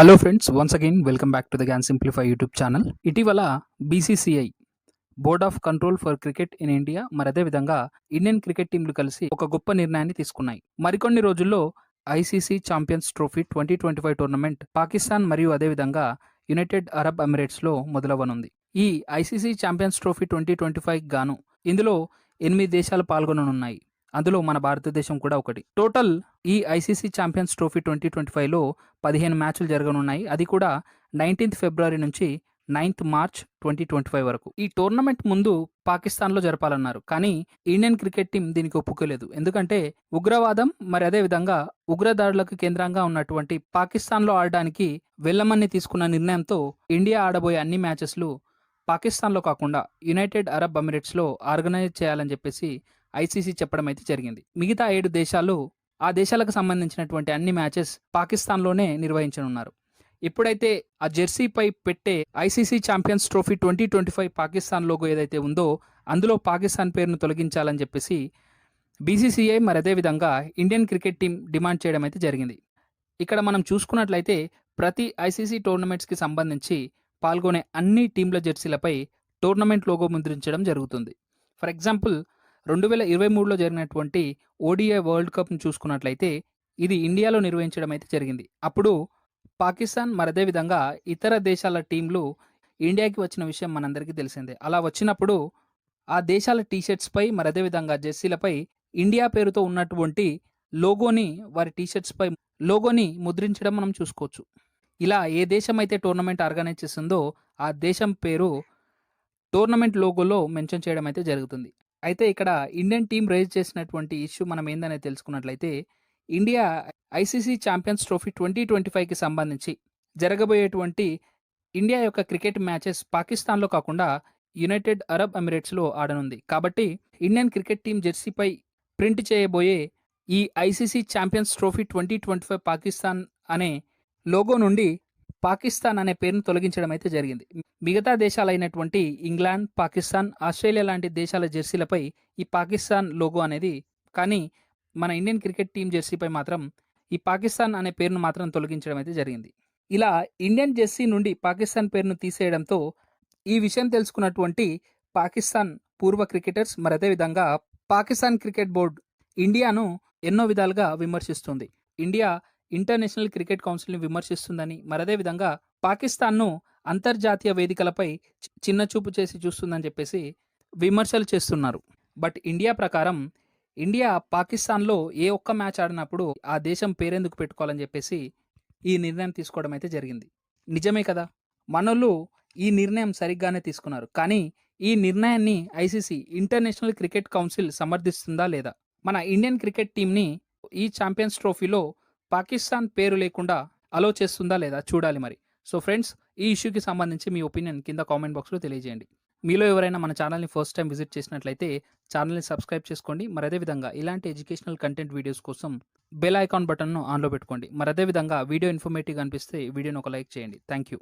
Hello friends once again welcome back to the Gyan simplify YouTube channel ఇటీవల BCCI board of control for cricket in India మరి అదేవిధంగా Indian cricket టీంలు కలిసి ఒక గొప్ప నిర్ణయాన్ని తీసుకున్నాయి. మరికొన్ని రోజుల్లో ICC Champions Trophy twenty twenty five tournament Pakistan మరియు అదేవిధంగా యునైటెడ్ అరబ్ ఎమిరేట్స్లో మొదలవనుంది. ఈ ICC Champions Trophy twenty twenty five గాను ఇందులో ఎనిమిది దేశాలు పాల్గొననున్నాయి. అందులో మన భారతదేశం కూడా ఒకటి. టోటల్ ఈ ICC Champions Trophy twenty twenty ఫైవ్లో పదిహేను మ్యాచ్లు జరగనున్నాయి. అది కూడా నైన్టీన్త్ ఫిబ్రవరి నుంచి ninth March twenty twenty five వరకు. ఈ టోర్నమెంట్ ముందు పాకిస్తాన్లో జరపాలన్నారు. కానీ ఇండియన్ క్రికెట్ టీం దీనికి ఒప్పుకోలేదు. ఎందుకంటే ఉగ్రవాదం మరి అదే విధంగా ఉగ్రదాడులకు కేంద్రంగా ఉన్నటువంటి పాకిస్తాన్లో ఆడడానికి వెళ్ళమని తీసుకున్న నిర్ణయంతో ఇండియా ఆడబోయే అన్ని మ్యాచెస్లు పాకిస్తాన్లో కాకుండా యునైటెడ్ అరబ్ అమిరేట్స్లో ఆర్గనైజ్ చేయాలని చెప్పేసి ఐసీసీ చెప్పడం అయితే జరిగింది. మిగతా ఏడు దేశాలు ఆ దేశాలకు సంబంధించినటువంటి అన్ని మ్యాచెస్ పాకిస్తాన్లోనే నిర్వహించనున్నారు. ఎప్పుడైతే ఆ జెర్సీపై పెట్టే ICC Champions Trophy twenty twenty five Pakistan logo ఏదైతే ఉందో అందులో పాకిస్తాన్ పేరును తొలగించాలని చెప్పేసి బీసీసీఐ మరి అదేవిధంగా ఇండియన్ క్రికెట్ టీం డిమాండ్ చేయడం అయితే జరిగింది. ఇక్కడ మనం చూసుకున్నట్లయితే ప్రతి ఐసీసీ టోర్నమెంట్స్కి సంబంధించి పాల్గొనే అన్ని టీంల జెర్సీలపై టోర్నమెంట్ లోగో ముద్రించడం జరుగుతుంది. ఫర్ ఎగ్జాంపుల్ రెండు వేల ఇరవై మూడులో జరిగినటువంటి ఓడిఐ వరల్డ్ కప్ను చూసుకున్నట్లయితే ఇది ఇండియాలో నిర్వహించడం అయితే జరిగింది. అప్పుడు పాకిస్తాన్ మరదే విధంగా ఇతర దేశాల టీంలు ఇండియాకి వచ్చిన విషయం మనందరికీ తెలిసిందే. అలా వచ్చినప్పుడు ఆ దేశాల టీషర్ట్స్పై మరదే విధంగా జెర్సీలపై ఇండియా పేరుతో ఉన్నటువంటి లోగోని వారి టీషర్ట్స్పై లోగోని ముద్రించడం మనం చూసుకోవచ్చు. ఇలా ఏ దేశం అయితే టోర్నమెంట్ ఆర్గనైజ్ చేస్తుందో ఆ దేశం పేరు టోర్నమెంట్ లోగోలో మెన్షన్ చేయడం అయితే జరుగుతుంది. అయితే ఇక్కడ ఇండియన్ టీం రేజ్ చేసినటువంటి ఇష్యూ మనం ఏందనేది తెలుసుకున్నట్లయితే India ICC Champions Trophy twenty twenty ఫైవ్కి సంబంధించి జరగబోయేటువంటి ఇండియా యొక్క క్రికెట్ మ్యాచెస్ పాకిస్తాన్లో కాకుండా యునైటెడ్ అరబ్ ఎమిరేట్స్లో ఆడనుంది. కాబట్టి ఇండియన్ క్రికెట్ టీం జెర్సీపై ప్రింట్ చేయబోయే ఈ ICC Champions Trophy twenty twenty five Pakistan అనే లోగో నుండి పాకిస్తాన్ అనే పేరును తొలగించడం అయితే జరిగింది. మిగతా దేశాలైనటువంటి ఇంగ్లాండ్ పాకిస్తాన్ ఆస్ట్రేలియా లాంటి దేశాల జెర్సీలపై ఈ పాకిస్తాన్ లోగో అనేది కానీ మన ఇండియన్ క్రికెట్ టీం జెర్సీపై మాత్రం ఈ పాకిస్తాన్ అనే పేరును మాత్రం తొలగించడం అయితే జరిగింది. ఇలా ఇండియన్ జెర్సీ నుండి పాకిస్తాన్ పేరును తీసేయడంతో ఈ విషయం తెలుసుకున్నటువంటి పాకిస్తాన్ పూర్వ క్రికెటర్స్ మరి అదేవిధంగా పాకిస్తాన్ క్రికెట్ బోర్డు ఇండియాను ఎన్నో విధాలుగా విమర్శిస్తుంది. ఇండియా ఇంటర్నేషనల్ క్రికెట్ కౌన్సిల్ని విమర్శిస్తుందని మరదే విధంగా పాకిస్తాన్ను అంతర్జాతీయ వేదికలపై చి- చిన్న చూపు చేసి చూస్తుందని చెప్పేసి విమర్శలు చేస్తున్నారు. బట్ ఇండియా ప్రకారం ఇండియా పాకిస్తాన్లో ఏ ఒక్క మ్యాచ్ ఆడినప్పుడు ఆ దేశం పేరెందుకు పెట్టుకోవాలని చెప్పేసి ఈ నిర్ణయం తీసుకోవడం అయితే జరిగింది. నిజమే కదా? మనోళ్ళు ఈ నిర్ణయం సరిగ్గానే తీసుకున్నారు. కానీ ఈ నిర్ణయాన్ని ఐసీసీ ఇంటర్నేషనల్ క్రికెట్ కౌన్సిల్ సమర్థిస్తుందా లేదా? మన ఇండియన్ క్రికెట్ టీంని ఈ ఛాంపియన్స్ ట్రోఫీలో పాకిస్తాన్ పేరు లేకుండా అలో చేస్తుందా లేదా చూడాలి మరి. సో ఫ్రెండ్స్ ఈ ఇష్యూకి సంబంధించి మీ ఒపీనియన్ కింద కామెంట్ బాక్స్లో తెలియజేయండి. మీలో ఎవరైనా మన ఛానల్ని ఫస్ట్ టైం విజిట్ చేసినట్లయితే ఛానల్ని సబ్స్క్రైబ్ చేసుకోండి. మరి అదేవిధంగా ఇలాంటి ఎడ్యుకేషనల్ కంటెంట్ వీడియోస్ కోసం బెల్ ఐకాన్ బటన్ను ఆన్లో పెట్టుకోండి. మరి అదేవిధంగా వీడియో ఇన్ఫర్మేటివ్ అనిపిస్తే వీడియోని ఒక లైక్ చేయండి. Thank you